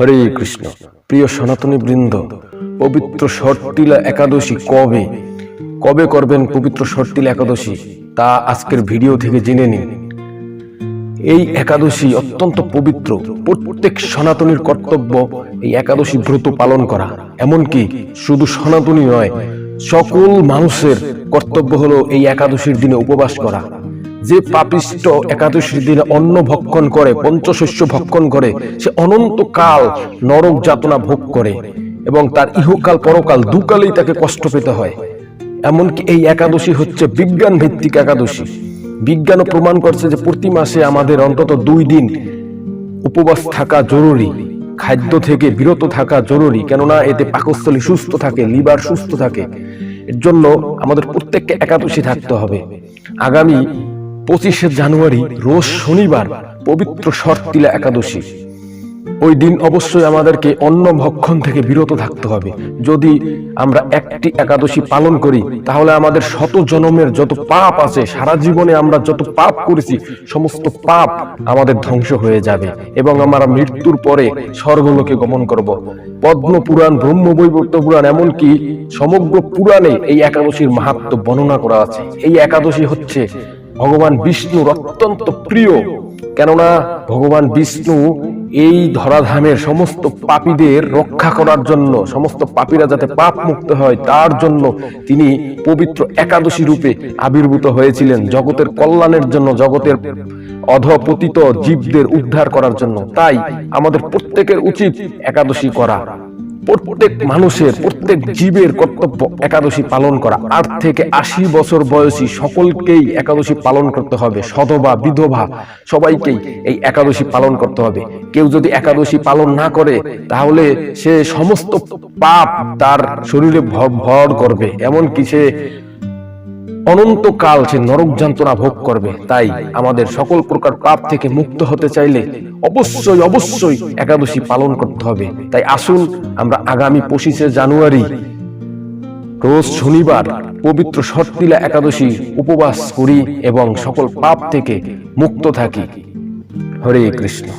হরে কৃষ্ণ, প্রিয় সনাতনী বৃন্দ, পবিত্র শর্তিলা একাদশী কবে? কবে করবেন পবিত্র শর্তিলা একাদশী? তা আজকের ভিডিও থেকে জেনে নিন। এই একাদশী অত্যন্ত পবিত্র। প্রত্যেক সনাতনীর কর্তব্য এই একাদশী ব্রত পালন করা। এমনকি শুধু সনাতনী নয়, সকল মানুষের কর্তব্য হলো এই একাদশীর দিনে উপবাস করা। যে পাপিষ্ট একাদশীর দিনে অন্ন ভক্ষণ করে, পঞ্চশস্য ভক্ষণ করে, সে অনন্তকাল নরক যাতনা ভোগ করে এবং তার ইহকাল, পরকাল দুকালেই তাকে কষ্ট পেতে হয়। এমনকি এই একাদশী হচ্ছে বিজ্ঞান ভিত্তিক একাদশী। বিজ্ঞানও প্রমাণ করছে যে প্রতি মাসে আমাদের অন্তত দুই দিন উপবাস থাকা জরুরি, খাদ্য থেকে বিরত থাকা জরুরি, কেননা এতে পাকস্থলী সুস্থ থাকে, লিভার সুস্থ থাকে। এর জন্য আমাদের প্রত্যেককে একাদশী থাকতে হবে। আগামী পঁচিশে জানুয়ারি, রোজ শনিবার, পবিত্র শর্তিলা একাদশী। ওই দিন অবশ্যই আমাদেরকে অন্ন ভক্ষণ থেকে বিরত থাকতে হবে। যদি আমরা একটি একাদশী পালন করি, তাহলে আমাদের শত জনমের যত পাপ আছে, সারা জীবনে আমরা যত পাপ করেছি, সমস্ত পাপ আমাদের ধ্বংস হয়ে যাবে এবং আমরা মৃত্যুর পরে স্বর্গলোকে গমন করব। পদ্ম পুরাণ, ব্রহ্ম বৈবর্ত পুরাণ, এমনকি সমগ্র পুরাণে এই একাদশীর মাহাত্ম বর্ণনা করা আছে। এই একাদশী হচ্ছে ভগবান বিষ্ণুর অত্যন্ত প্রিয়। কেননা ভগবান বিষ্ণু এই ধরাধামের সমস্ত পাপীদের রক্ষা করার জন্য, সমস্ত পাপীরা যাতে পাপ মুক্ত হয়, তার জন্য তিনি পবিত্র একাদশী রূপে আবির্ভূত হয়েছিলেন জগতের কল্যাণের জন্য, জগতের অধপতিত জীবদের উদ্ধার করার জন্য। তাই আমাদের প্রত্যেকের উচিত একাদশী করা। প্রত্যেক মানুষের, প্রত্যেক জীবের কর্তব্য একাদশী পালন করা। আট থেকে আশি বছর বয়সী সকলকেই একাদশী পালন করতে হবে, সধবা, বিধবা, সবাইকেই এই একাদশী পালন করতে হবে। কেউ যদি একাদশী পালন না করে, তাহলে সে সমস্ত পাপ তার শরীরে ভর করবে। এমনকি সে অনন্তকাল সে নরক যন্ত্রণা ভোগ করবে। তাই আমাদের সকল প্রকার পাপ থেকে মুক্ত হতে চাইলে অবশ্যই অবশ্যই একাদশী পালন করতে হবে। তাই আসুন আমরা আগামী পঁচিশে জানুয়ারি, রোজ শনিবার পবিত্র শর্তিলা একাদশী উপবাস করি এবং সকল পাপ থেকে মুক্ত থাকি। হরে কৃষ্ণ।